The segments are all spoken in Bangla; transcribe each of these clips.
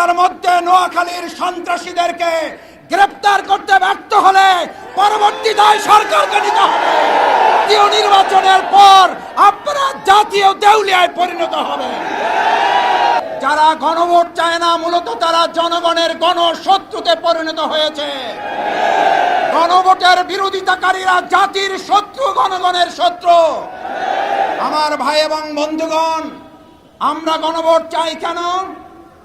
ঘণ্টার মধ্যে নোয়াখালীর সন্ত্রাসীদেরকে গ্রেপ্তার করতে ব্যর্থ হলে পরবর্তী দায় সরকারকে নিতে হবে। জাতীয় নির্বাচনের পর আপনারা জাতীয় দেউলিয়ায় পরিণত হবে। যারা গণভোট চায় না, মূলত তারা জনগণের গণশত্রুতে পরিণত হয়েছে। গণভোটের বিরোধিতাকারীরা জাতির শত্রু, গণগণের শত্রু। আমার ভাই এবং বন্ধুগণ, আমরা গণভোট চাই কেন?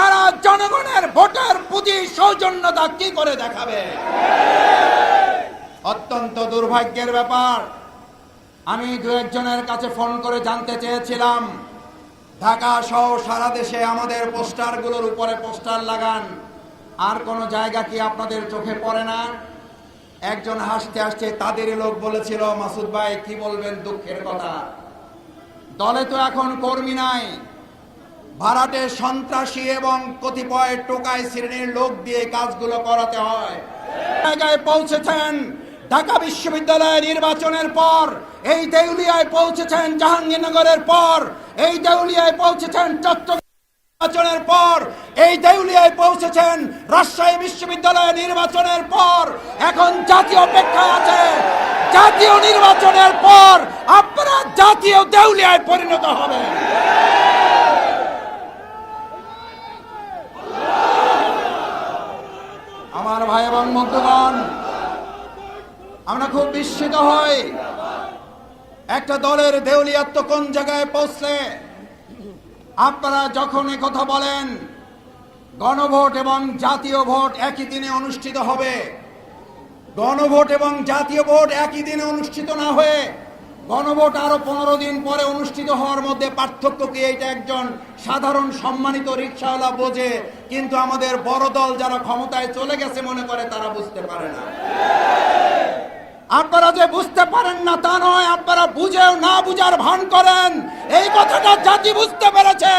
তারা জনগণের ভোটের প্রতি সৌজন্যতা কি করে দেখাবে? অত্যন্ত দুর্ভাগ্যের ব্যাপার। আমি দু একজনের কাছে ফোন করে জানতে চেয়েছিলাম। ঢাকা সহ সারা দেশে আমাদের পোস্টারগুলোর উপরে পোস্টার লাগান। আর কোনো জায়গা কি আপনাদের চোখে পড়ে না? একজন হাসতে হাসতে তাদেরই লোক বলেছিল, মাসুদ ভাই, কি বলবেন দুঃখের কথা? দলে তো এখন কর্মী নাই। ভাড়াটে সন্ত্রাসী এবং কতিপয় টোকাই শ্রেণির লোক দিয়ে কাজগুলো করাতে হয়। জায়গায় পৌঁছেছেন ঢাকা বিশ্ববিদ্যালয় নির্বাচনের পর, এই দেউলিয়ায় পৌঁছেছেন জাহাঙ্গীরনগরের পর, এই দেউলিয়ায় পৌঁছেছেন চট্টগ্রাম নির্বাচনের পর, এই দেউলিয়ায় পৌঁছেছেন রাজশাহী বিশ্ববিদ্যালয় নির্বাচনের পর, এখন জাতীয় অপেক্ষায় আছে। জাতীয় নির্বাচনের পর আপনারা জাতীয় দেউলিয়ায় পরিণত হবেন। আমার ভাই এবং বন্ধুগণ, আমরা খুব বিস্মিত হই। একটা দলের দেউলিয়াত্ম কোন জায়গায় পৌঁছলে? আপনারা যখন কথা বলেন, গণভোট এবং জাতীয় ভোট একই দিনে অনুষ্ঠিত হবে। গণভোট এবং জাতীয় ভোট একই দিনে অনুষ্ঠিত না হয়ে গণভোট আরও পনেরো দিন পরে অনুষ্ঠিত হওয়ার মধ্যে পার্থক্য কি? এটা একজন সাধারণ সম্মানিত রিক্সাওয়ালা বোঝে, কিন্তু আমাদের বড় দল যারা ক্ষমতায় চলে গেছে মনে করে তারা বুঝতে পারে না। আপনারা যে বুঝতে পারেন না তা নয়, আপনারা বুঝেও না বুঝার ভান করেন। এই কথাটা জাতি বুঝতে পেরেছে।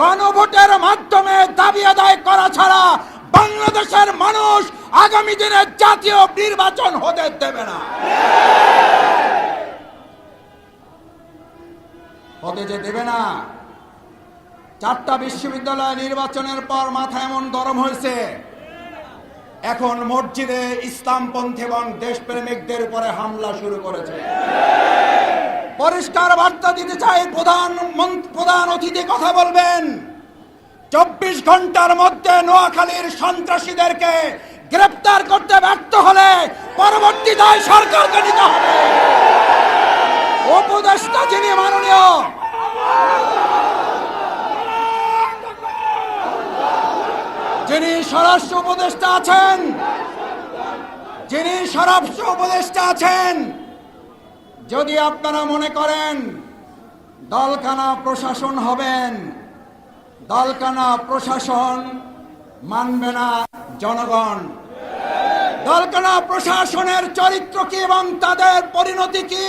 গণভোটের মাধ্যমে দাবি আদায় করা ছাড়া বাংলাদেশের মানুষ আগামী দিনে জাতীয় নির্বাচন হতে দেবে না। হতে যে দেবে না। চারটা বিশ্ববিদ্যালয় নির্বাচনের পর মাথা এমন গরম হয়েছে। এখন মসজিদে ইসলামপন্থী এবং দেশপ্রেমিকদের উপরে হামলা শুরু করেছে। পরিষ্কার বার্তা দিতে চাই, প্রধান প্রধান অতিথি কথা বলবেন। চব্বিশ ঘণ্টার মধ্যে নোয়াখালীর সন্ত্রাসীদেরকে গ্রেপ্তার করতে ব্যর্থ হলে পরবর্তী দায় সরকারকে নিতে হবে। উপদেষ্টা যিনি মাননীয়। যিনি স্বরাষ্ট্র উপদেষ্টা আছেন, যিনি স্বরাষ্ট্র উপদেষ্টা আছেন, যদি আপনারা মনে করেন দলকানা প্রশাসন হবেন, দলকানা প্রশাসন মানবে না জনগণ। দলকানা প্রশাসনের চরিত্র কি এবং তাদের পরিণতি কি?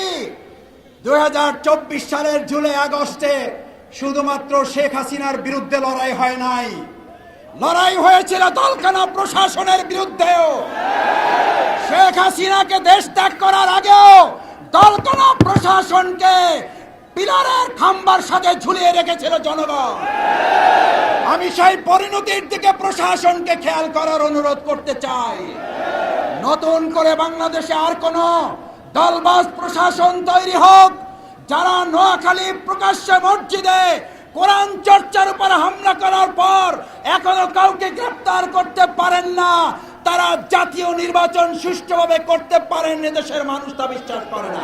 দু হাজার চব্বিশ সালের জুলাই, আগস্টে শুধুমাত্র শেখ হাসিনার বিরুদ্ধে লড়াই হয় নাই। লড়াই হয়েছিল দলকানা প্রশাসনের বিরুদ্ধেও। শেখ হাসিনাকে দেশ ত্যাগ করার আগেও দলকানা প্রশাসনকে পিলারের খাম্বার সাথে ঝুলিয়ে রেখেছিল জনগণ। আমি সেই পরিণতির দিকে প্রশাসনকে খেয়াল করার অনুরোধ করতে চাই। নতুন করে বাংলাদেশে আর কোন দলবাস প্রশাসন তৈরি হোক, যারা নোয়াখালী প্রকাশ্যে মসজিদে কোরআন চর্চার উপর হামলা করার পর এখনও কাউকে গ্রেপ্তার করতে পারেন না, তারা জাতীয় নির্বাচন সুষ্ঠুভাবে করতে পারেন দেশের মানুষ তা বিশ্বাস করে না।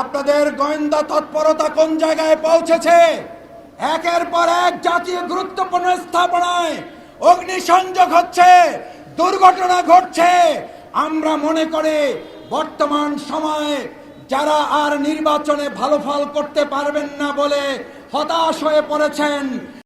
আপনাদের গোয়েন্দা তৎপরতা কোন জায়গায় পৌঁছেছে? একের পর এক জাতীয় গুরুত্বপূর্ণ স্থাপনায় অগ্নিসংযোগ হচ্ছে, দুর্ঘটনা ঘটছে আমরা মনে করে বর্তমান সময়ে যারা আর নির্বাচনে ভালো ফল করতে পারবেন না বলে হতাশ হয়ে পড়েছেন।